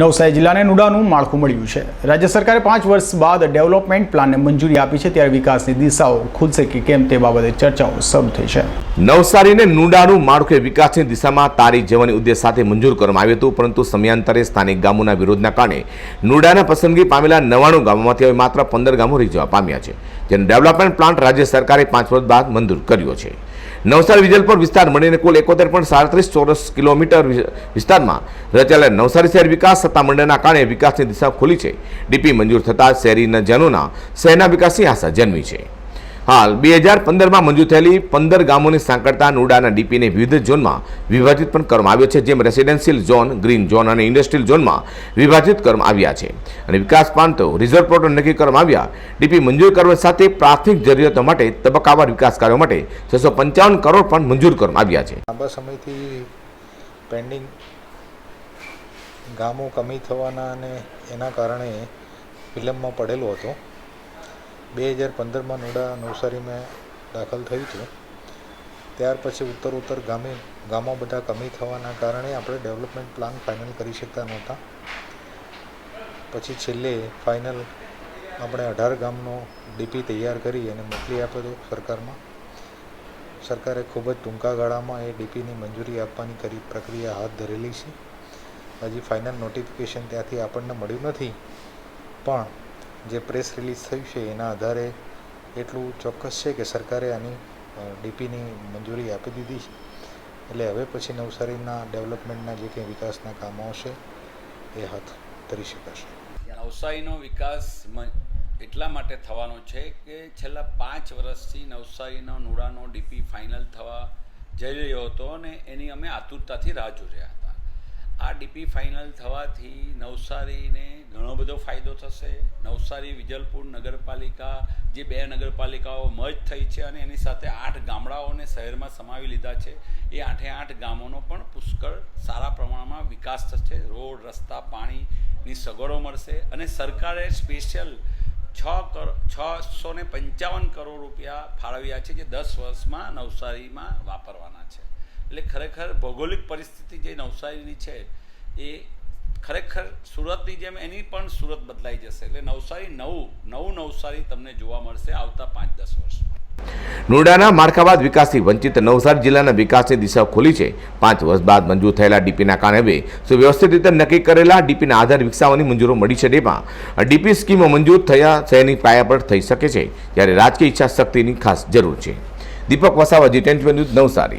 નવસારી જિલ્લાને નુડાનું માળખું મળ્યું છે. રાજ્ય સરકારે પાંચ વર્ષ બાદ ડેવલપમેન્ટ પ્લાનને મંજૂરી આપી છે, ત્યારે વિકાસની દિશાઓ ખુલશે કે કેમ તે બાબતે ચર્ચાઓ શરૂ થઈ છે. નવસારીને નુડાનું માળખું વિકાસની દિશામાં તારી જવાની ઉદ્દેશ સાથે મંજૂર કરવામાં આવ્યું હતું, પરંતુ સમયાંતરે સ્થાનિક ગામોના વિરોધના કારણે નુડાના પસંદગી પામેલા નવાણું ગામોમાંથી હવે માત્ર પંદર ગામો રહી જવા પામ્યા છે, જેનો ડેવલપમેન્ટ પ્લાન્ટ રાજ્ય સરકારે પાંચ વર્ષ બાદ મંજૂર કર્યો છે. નવસારી વિજલપુર વિસ્તાર મળીને કુલ એકોતેર પોઈન્ટ સાડત્રીસ ચોરસ કિલોમીટર વિસ્તારમાં રચાયેલા નવસારી શહેર વિકાસ સત્તામંડળના કારણે વિકાસની દિશા ખુલી છે. ડીપી મંજૂર થતાં શહેરીના જનોના શહેરના વિકાસની આશા જન્મી છે. હાલ બે હજાર પંદરમાં મંજૂર થયેલી પંદર ગામોની સાંકળતા નુડાના ડીપીને વિવિધ ઝોનમાં વિભાજિત પણ કરવામાં આવ્યો છે, જેમ રેસિડેન્શિયલ ઝોન, ગ્રીન ઝોન અને ઇન્ડસ્ટ્રીયલ ઝોનમાં વિભાજિત કરવામાં આવ્યા છે. અને વિકાસ પ્રાંતો, રિઝર્વ પ્લોટો નક્કી કરવામાં આવ્યા. ડીપી મંજૂર કરવા સાથે પ્રાથમિક જરૂરિયાતો માટે તબક્કાવાર વિકાસ કાર્યો માટે છસો પંચાવન કરોડ પણ મંજૂર કરવામાં આવ્યા છે. લાંબા સમયથી પેન્ડિંગ ગામો કમી થવાના અને એના કારણે વિલંબમાં પડેલો હતો. બે હજાર પંદરમાં નોડા નવસારીમાં દાખલ થયું હતું ત્યાર પછી ઉત્તર ઉત્તર ગામે ગામો બધા કમી થવાના કારણે આપણે ડેવલપમેન્ટ પ્લાન ફાઇનલ કરી શકતા નહોતા. પછી છેલ્લે ફાઇનલ આપણે અઢાર ગામનો ડીપી તૈયાર કરી અને મોકલી આપ્યો હતો સરકારમાં. સરકારે ખૂબ જ ટૂંકા ગાળામાં એ ડીપીની મંજૂરી આપવાની કરી પ્રક્રિયા હાથ ધરેલી છે. હજી ફાઇનલ નોટિફિકેશન ત્યાંથી આપણને મળ્યું નથી. પણ જે પ્રેસ રિલીઝ થયું છે, એના આધારે એટલું ચોક્કસ છે કે સરકારે આની ડીપીની મંજૂરી આપી દીધી છે. એટલે હવે પછી નવસારીના ડેવલપમેન્ટના જે કંઈ વિકાસના કામો હશે, એ હાથ ધરી શકાશે. નવસારીનો વિકાસ એટલા માટે થવાનો છે કે છેલ્લા પાંચ વર્ષથી નવસારીનો નુડાનો ડીપી ફાઇનલ થવા જઈ રહ્યો હતો અને એની અમે આતુરતાથી રાહ જોઈ રહ્યા હતા. આ ડીપી ફાઇનલ થવાથી નવસારીને ઘણો બધો ફાયદો થશે. નવસારી, વિજલપુર નગરપાલિકા જે બે નગરપાલિકાઓ મર્જ થઈ છે અને એની સાથે આઠ ગામડાઓને શહેરમાં સમાવી લીધા છે. એ આઠે આઠ ગામોનો પણ પુષ્કળ સારા પ્રમાણમાં વિકાસ થશે. રોડ, રસ્તા, પાણીની સગવડો મળશે અને સરકારે સ્પેશિયલ છ કર, છસો ને પંચાવન કરોડ રૂપિયા ફાળવ્યા છે જે દસ વર્ષમાં નવસારીમાં વાપરવાના છે. એટલે ખરેખર ભૌગોલિક પરિસ્થિતિ જે નવસારીની છે એ ખરેખર સુરતની જેમ એની પણ સુરત બદલાઈ જશે. એટલે નવસારી નવું નવું નવસારી તમને જોવા મળશે આવતા પાંચ દસ વર્ષમાં. નોડાના માળખાબાદ વિકાસથી વંચિત નવસારી જિલ્લાના વિકાસની દિશા ખોલી છે. પાંચ વર્ષ બાદ મંજૂર થયેલા ડીપીના કારણે સુવ્યવસ્થિત રીતે નક્કી કરેલા ડીપીના આધાર વિકસાવવાની મંજૂરો મળી છે. તેમાં ડીપી સ્કીમો મંજૂર થયા શહેરની પાયા પર થઈ શકે છે. જ્યારે રાજકીય ઈચ્છા શક્તિની ખાસ જરૂર છે. Deepak Vasava ji ten news Navsari.